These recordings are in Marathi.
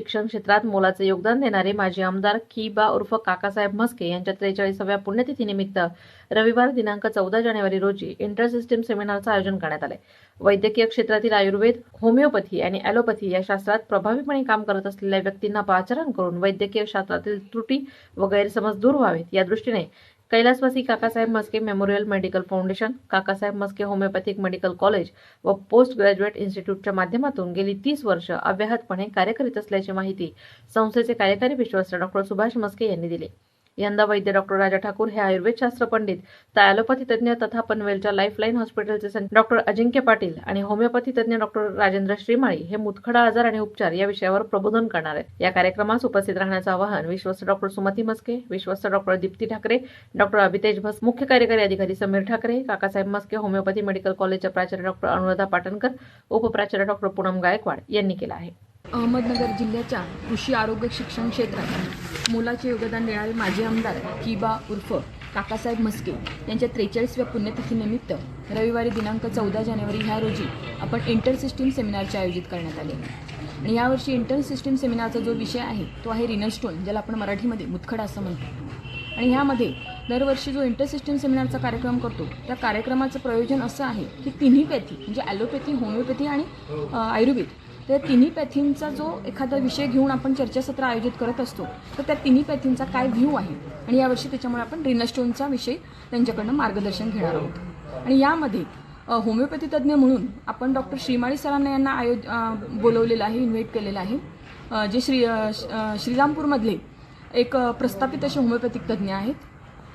शिक्षण क्षेत्रात मोलाचे योगदान देणारे माजी आमदार किबा उर्फ काकासाहेब म्हस्के यांच्या त्रेचाळीसाव्या पुण्यतिथीनिमित्त रविवार दिनांक चौदा जानेवारी रोजी इंटर सिस्टीम सेमिनारचं आयोजन करण्यात आले वैद्यकीय क्षेत्रातील आयुर्वेद होमिओपॅथी आणि ॲलोपॅथी या शास्त्रात प्रभावीपणे काम करत असलेल्या व्यक्तींना पाचारण करून वैद्यकीय शास्त्रातील त्रुटी व गैरसमज दूर व्हावेत या दृष्टीने कैलासवासी Kakasaheb Mhaske memorial medical foundation Kakasaheb Mhaske homeopathic medical college व पोस्ट ग्रॅज्युएट इन्स्टिट्यूटच्या माध्यमातून गेली तीस वर्ष अव्याहतपणे कार्य करीत असल्याची माहिती संस्थेचे कार्यकारी विश्वस्त डॉक्टर सुभाष मस्के यांनी दिली. यंदा वैद्य डॉक्टर राजा ठाकूर हे आयुर्वेदशास्त्र पंडित तर ॲलोपॅथी तज्ज्ञ तथा पनवेलच्या लाईफलाईन हॉस्पिटलचे डॉक्टर अजिंक्य पाटील आणि होमिओपॅथी तज्ज्ञ डॉक्टर राजेंद्र श्रीमाळी हे मुतखडा आजार आणि उपचार या विषयावर प्रबोधन करणार आहेत. या कार्यक्रमास उपस्थित राहण्याचं आवाहन विश्वस्त डॉक्टर सुमती मस्के विश्वस्त डॉक्टर दीप्ती ठाकरे डॉक्टर अभितेज भस मुख्य कार्यकारी अधिकारी समीर ठाकरे काकासाहेब मस्के होमिओपॅथी मेडिकल कॉलेजच्या प्राचार्य डॉक्टर अनुराधा पाटणकर उपप्राचार्य डॉक्टर पूनम गायकवाड यांनी केलं आहे. अहमदनगर जिल्ह्याच्या कृषी आरोग्य शिक्षण क्षेत्रात मोलाचे योगदान देणारे माजी आमदार किबा उर्फ काकासाहेब म्हस्के यांच्या त्रेचाळीसव्या पुण्यतिथीनिमित्त रविवारी दिनांक चौदा जानेवारी ह्या रोजी आपण इंटर सिस्टीम सेमिनारचे आयोजित करण्यात आले. आणि यावर्षी इंटर सिस्टीम सेमिनारचा जो विषय आहे तो आहे रिनल स्टोन ज्याला आपण मराठीमध्ये मुतखडा असं म्हणतो. आणि ह्यामध्ये दरवर्षी जो इंटर सिस्टीम सेमिनारचा कार्यक्रम करतो त्या कार्यक्रमाचं प्रयोजन असं आहे की तिन्ही पॅथी म्हणजे ॲलोपॅथी होमिओपॅथी आणि आयुर्वेद त्या तिन्ही पॅथींचा जो एखादा विषय घेऊन आपण चर्चासत्र आयोजित करत असतो तर त्या तिन्ही पॅथींचा काय व्ह्यू आहे? आणि यावर्षी त्याच्यामुळे आपण रिनस्टोनचा विषय त्यांच्याकडनं मार्गदर्शन घेणार आहोत. आणि यामध्ये होमिओपॅथी तज्ज्ञ म्हणून आपण डॉक्टर श्रीमाळी सरांना यांना आयो बोलवलेलं आहे इन्व्हाइट केलेलं आहे. जे श्री श- श्रीरामपूरमधले एक प्रस्थापित असे होमिओपॅथिक तज्ज्ञ आहेत.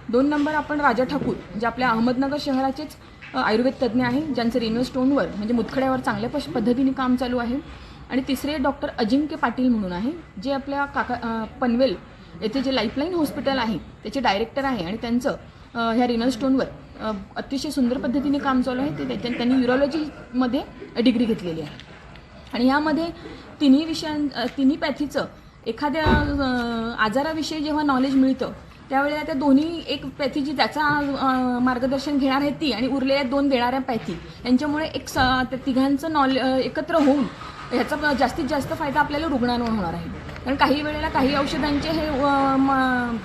दोन नंबर आपण राजा ठाकूर जे आपल्या अहमदनगर शहराचेच आयुर्वेद तज्ज्ञ आहे ज्यांचं रिनल स्टोनवर म्हणजे मुतखड्यावर चांगल्या पश पद्धतीने काम चालू आहे. आणि तिसरे डॉक्टर अजिंक्य पाटील म्हणून आहे जे आपल्या काका पनवेल येथे जे लाईफलाईन हॉस्पिटल आहे त्याचे डायरेक्टर आहे. आणि त्यांचं ह्या रिनल स्टोनवर अतिशय सुंदर पद्धतीने काम चालू आहे. ते त्याच्या- त्यांनी युरोलॉजीमध्ये डिग्री घेतलेली आहे. आणि यामध्ये तिन्ही विषयां तिन्ही पॅथीचं एखाद्या आजाराविषयी जेव्हा नॉलेज मिळतं त्यावेळेला त्या दोन्ही एक पॅथी जी त्याचा मार्गदर्शन घेणार आहे ती आणि उरलेल्या दोन देणाऱ्या पॅथी. यांच्यामुळे एक स त्या तिघांचं नॉले एकत्र होऊन ह्याचा जास्तीत जास्त फायदा आपल्याला रुग्णांवर होणार आहे. कारण काही वेळेला काही औषधांचे हे म-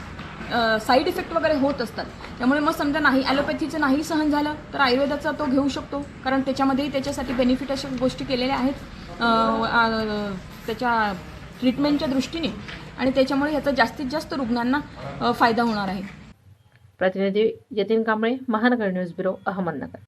साईड इफेक्ट वगैरे होत असतात. त्यामुळे मग समजा नाही ॲलोपॅथीचं नाही सहन झालं तर आयुर्वेदाचा तो घेऊ शकतो. कारण त्याच्यामध्येही त्याच्यासाठी बेनिफिट अशा गोष्टी केलेल्या आहेत. त्याच्या ट्रीटमेंटच्या दृष्टीने. आणि त्याच्यामुळे याचा जास्तीत जास्त रुग्णांना फायदा होणार आहे. प्रतिनिधी यतीन कांबळे महानगर न्यूज ब्युरो अहमदनगर.